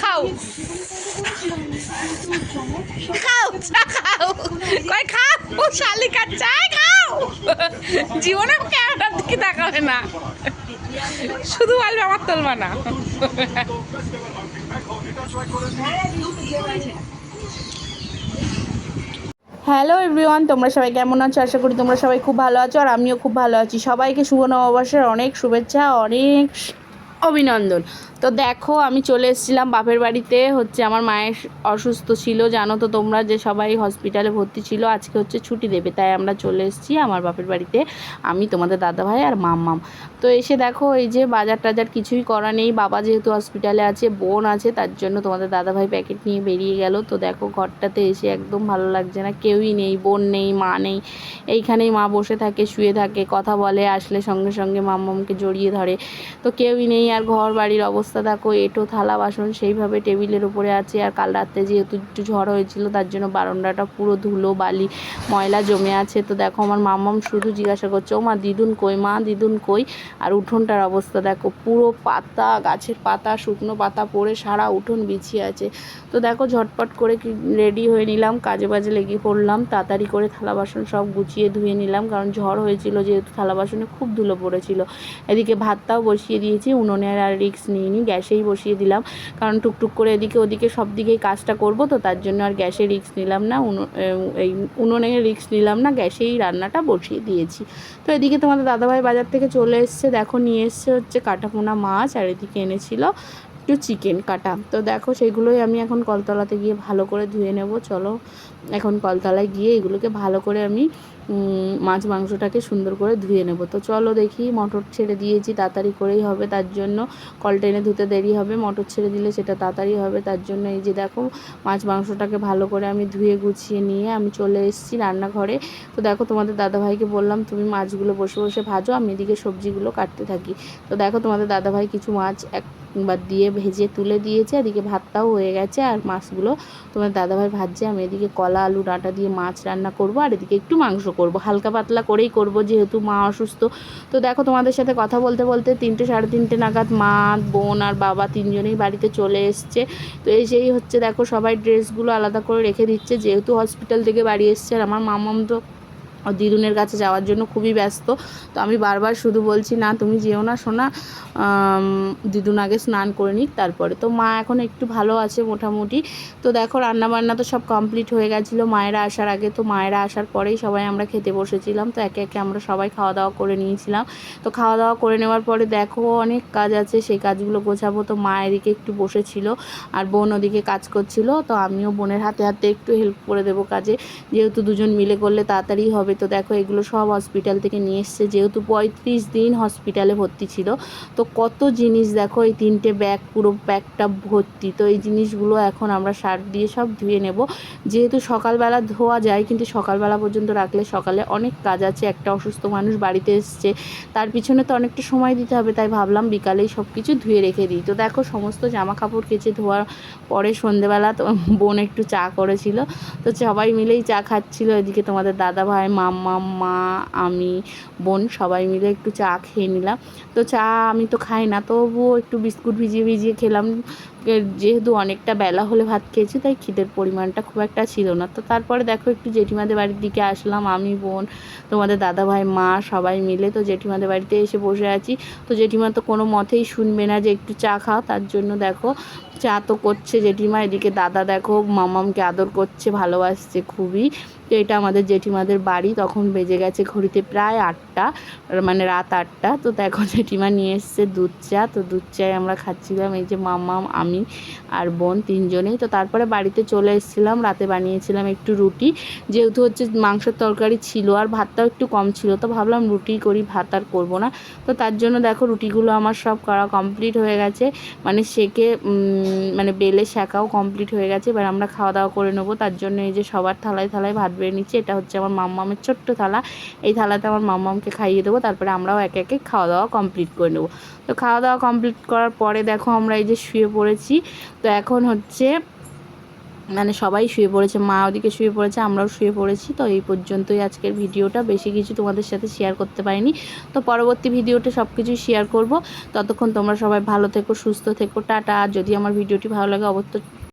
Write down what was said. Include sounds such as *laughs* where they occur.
খাও। খাও খাও। কয়, খাও খাও। জীবনে ক্যামেরার দিকে না। শুধু বলবে আমার তোলবা না। হ্যালো এভরিওয়ান, তোমরা সবাই কেমন আছো? আশা করি তোমরা সবাই খুব ভালো আছো, আর আমিও খুব ভালো আছি। সবাইকে শুভ নববর্ষের অনেক শুভেচ্ছা, অনেক অভিনন্দন তো দেখো, আমি চলে এসেছিলাম বাপের বাড়িতে। হচ্ছে আমার মায়ের অসুস্থ ছিল, জানো তো তোমরা যে সবাই হসপিটালে ভর্তি ছিল, আজকে হচ্ছে ছুটি দেবে, তাই আমরা চলে এসেছি আমার বাপের বাড়িতে। আমি, তোমাদের দাদাভাই আর মাম্মাম। তো এসে দেখো, এই যে বাজার টাজার কিছুই করা নেই, বাবা যেহেতু হসপিটালে আছে, বোন আছে, তার জন্য তোমাদের দাদাভাই প্যাকেট নিয়ে বেরিয়ে গেল। তো দেখো, ঘরটাতে এসে একদম ভালো লাগছে না, কেউই নেই, বোন নেই, মা নেই। এইখানেই মা বসে থাকে, শুয়ে থাকে, কথা বলে, আসলে সঙ্গে সঙ্গে মাম্মামকে জড়িয়ে ধরে। তো কেউই নেই আর ঘর বাড়ির অবস্থা দেখো, এটো, থালা, বাসন, সেইভাবে টেবিলের উপরে আছে। আর কাল রাত্রে যেহেতু একটু ঝড় হয়েছিল, তার জন্য বারান্দাটা পুরো ধুলো, বালি, ময়লা জমে আছে। তো দেখো, আমার মাম্মাম শুধু জিজ্ঞাসা করছে, ও মা, দিদুন কই? মা, দিদুন কই? আর উঠোনটার অবস্থা দেখো, পুরো পাতা, গাছের পাতা, শুকনো পাতা পড়ে সারা উঠোন বিছিয়ে আছে। তো দেখো, ঝটপট করে রেডি হয়ে নিলাম, কাজে বাজে লেগে পড়লাম, তাড়াতাড়ি করে থালা, বাসন সব গুছিয়ে ধুয়ে নিলাম, কারণ ঝড় হয়েছিল, যেহেতু থালা, বাসনে খুব ধুলো পড়েছিল। এদিকে ভাতটাও বসিয়ে দিয়েছি উনুনের আর রিক্স নিইনি গ্যাসেই বসিয়ে দিলাম। কারণ টুকটুক করে এদিকে ওদিকে সব দিকেই কাজটা করব, তো তার জন্য আর গ্যাসে রিক্স নিলাম না এই উনুনে রিক্স নিলাম না, গ্যাসেই রান্নাটা বসিয়ে দিয়েছি। তো এদিকে তোমাদের দাদাভাই বাজার থেকে চলে এসছে, দেখো নিয়ে এসছে হচ্ছে কাটাপোনা মাছ, আর এদিকে এনেছিল একটু চিকেন কাটা। তো দেখো সেগুলোই আমি এখন কলতলাতে গিয়ে ভালো করে ধুয়ে নেব। চলো এখন কলতলায় গিয়ে এগুলোকে ভালো করে আমি মাছ মাংসটাকে সুন্দর করে ধুয়ে নেব। তো চলো দেখি মটর ছেড়ে দিয়েছি, তাড়াতাড়ি করেই হবে, তার জন্য কল টেনে ধুতে দেরি হবে। মটর ছেড়ে দিলে সেটা তাড়াতাড়ি হবে, তার জন্য এই যে দেখো মাছ মাংসটাকে ভালো করে আমি ধুয়ে গুছিয়ে নিয়ে আমি চলে এসেছি রান্নাঘরে। তো দেখো তোমাদের দাদাভাইকে বললাম, তুমি মাছগুলো বসে বসে ভাজো, আমি এদিকে সবজিগুলো কাটতে থাকি। তো দেখো তোমাদের দাদাভাই কিছু মাছ একবার দিয়ে ভেজে তুলে দিয়েছে, এদিকে ভাতটাও হয়ে গেছে আর মাছগুলো তোমার দাদাভাই ভাজছে, আমি এদিকে কলা, আলু, ডাঁটা দিয়ে মাছ রান্না করব আর এদিকে একটু মাংস করব। হালকা পাতলা করেই করব, যেহেতু মা অসুস্থ। তো দেখো তোমাদের সাথে কথা বলতে বলতে তিনটে, সাড়ে তিনটে নাগাদ মা, বোন আর বাবা তিনজনেই বাড়িতে চলে এসছে। তো এসেই হচ্ছে দেখো সবাই ড্রেসগুলো আলাদা করে রেখে দিচ্ছে, যেহেতু হসপিটাল থেকে বাড়ি এসছে আর আমার মামাম তো দিদুনের কাছে যাওয়ার জন্য খুবই ব্যস্ত। তো আমি বারবার শুধু বলছি, না, তুমি যেও না শোনা দিদুন আগে স্নান করে নিক তারপরে। তো মা এখন একটু ভালো আছে মোটামুটি। তো দেখো রান্না বান্না তো সব কমপ্লিট হয়ে গেছিল মায়েরা আসার আগে। তো মায়েরা আসার পরেই সবাই আমরা খেতে বসেছিলাম। তো একে একে আমরা সবাই খাওয়া দাওয়া করে নিয়েছিলাম। তো খাওয়া দাওয়া করে নেওয়ার পরে দেখো, অনেক কাজ আছে। সেই কাজগুলো গোছাবো। তো মা এদিকে একটু বসেছিল আর বোন ওদিকে কাজ করছিল। তো আমিও বোনের হাতে হাতে একটু হেল্প করে দেবো কাজে। যেহেতু দুজন মিলে করলে তাড়াতাড়ি হবে। তো দেখো, এগুলো সব হসপিটাল থেকে নিয়ে এসছে। যেহেতু পঁয়ত্রিশ দিন হসপিটালে ভর্তি ছিল, তো কত জিনিস দেখো, এই তিনটে ব্যাগ পুরো ব্যাগটা ভর্তি। তো এই জিনিসগুলো এখন আমরা সার দিয়ে সব ধুয়ে নেব। যেহেতু সকালবেলা ধোয়া যায়, কিন্তু সকালবেলা পর্যন্ত রাখলে সকালে অনেক কাজ আছে। একটা অসুস্থ মানুষ বাড়িতে এসছে, তার পিছনে তো অনেকটা সময় দিতে হবে। তাই ভাবলাম বিকালেই সব কিছু ধুয়ে রেখে দিই। তো দেখো, সমস্ত জামা কাপড় কেচে ধোয়ার পরে সন্ধেবেলা তো বোন একটু চা করেছিল। তো সবাই মিলেই চা খাচ্ছিল। এদিকে তোমাদের দাদা ভাই মাম্মা, মা, আমি, বোন সবাই মিলে একটু চা খেয়ে নিলাম। তো চা আমি তো খাই না, তবুও একটু বিস্কুট ভিজিয়ে ভিজিয়ে খেলাম। যেহেতু অনেকটা বেলা হলে ভাত খেয়েছি, তাই খিদের পরিমাণটা খুব একটা ছিল না। তো তারপরে দেখো একটু জেঠিমাদের বাড়ির দিকে আসলাম, আমি, বোন, তোমাদের দাদা ভাই, মা সবাই মিলে। তো জেঠিমাদের বাড়িতে এসে বসে আছি। তো জেঠিমা তো কোনো মতেই শুনবে না যে একটু চা খাও, তার জন্য দেখো চা তো করছে জেঠিমা, এদিকে দাদা দেখো, মামামকে আদর করছে, ভালোবাসছে খুবই। তো এটা আমাদের জেঠিমাদের বাড়ি, তখন বেজে গেছে ঘড়িতে প্রায় আটটা মানে রাত আটটা। তো দেখো *laughs* জেঠিমা নিয়ে এসছে দুধ চা, তো দুধ চায় আমরা খাচ্ছিলাম, এই যে মামাম, আমি আর বোন তিনজনেই। তো তারপরে বাড়িতে চলে এসেছিলাম, রাতে বানিয়েছিলাম একটু রুটি। যেহেতু হচ্ছে মাংসের তরকারি ছিল আর ভাতটাও একটু কম ছিল, তো ভাবলাম রুটি করি, ভাত আর করব না। তো তার জন্য দেখো রুটিগুলো আমার সব করা কমপ্লিট হয়ে গেছে। মানে সেকে মানে বেলে শেখাও কমপ্লিট হয়ে গেছে, এবার আমরা খাওয়া দাওয়া করে নেব। তার জন্য এই যে সবার থালায় থালায় ভাত বেড়ে নিচ্ছি, এটা হচ্ছে আমার মাম্মামের ছোট্ট থালা। এই থালাতে আমার মাম্মামকে খাইয়ে দেবো, তারপরে আমরাও একে একে খাওয়া দাওয়া কমপ্লিট করে নেব। তো খাওয়া দাওয়া কমপ্লিট করার পরে দেখো আমরা এই যে শুয়ে পড়েছি। তো এখন হচ্ছে মানে সবাই শুয়ে পড়েছে, মা ওদিকে শুয়ে পড়েছে, আমরাও শুয়ে পড়েছি, তো এই পর্যন্তই আজকের ভিডিওটা। বেশি কিছু তোমাদের সাথে শেয়ার করতে পারিনি। তো পরবর্তী ভিডিওতে সব কিছুই শেয়ার করব। ততক্ষণ তোমরা সবাই ভালো থেকো, সুস্থ থেকো, টাটা। যদি আমার ভিডিওটি ভালো লাগে অবশ্য